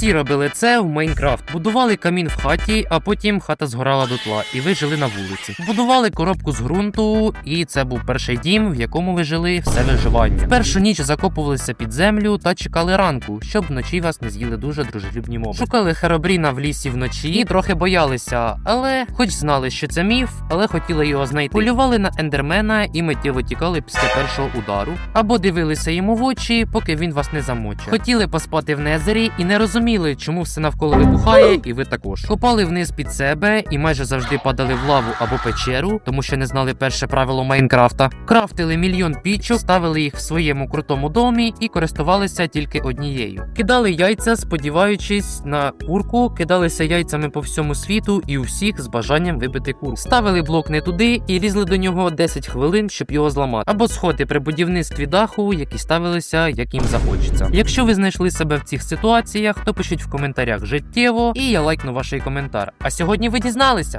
Всі робили це в Майнкрафт. Будували камін в хаті, а потім хата згорала дотла, і ви жили на вулиці. Будували коробку з ґрунту, і це був перший дім, в якому ви жили все виживання. Першу ніч закопувалися під землю та чекали ранку, щоб вночі вас не з'їли дуже дружелюбні моби. Шукали Херобріна в лісі вночі і трохи боялися, але хоч знали, що це міф, але хотіли його знайти. Полювали на ендермена і миттєво тікали після першого удару, або дивилися йому в очі, поки він вас не замочить. Хотіли поспати в незері і не розуміли, чому все навколо вибухає, і ви також. Копали вниз під себе і майже завжди падали в лаву або печеру, тому що не знали перше правило Майнкрафта. Крафтили мільйон пічок, ставили їх в своєму крутому домі і користувалися тільки однією. Кидали яйця, сподіваючись на курку, кидалися яйцями по всьому світу і у всіх з бажанням вибити курку. Ставили блок не туди і лізли до нього 10 хвилин, щоб його зламати, або сходи при будівництві даху, які ставилися, як їм захочеться. Якщо ви знайшли себе в цих ситуаціях, то пишіть в коментарях життєво, і я лайкну ваш коментар. А сьогодні ви дізналися.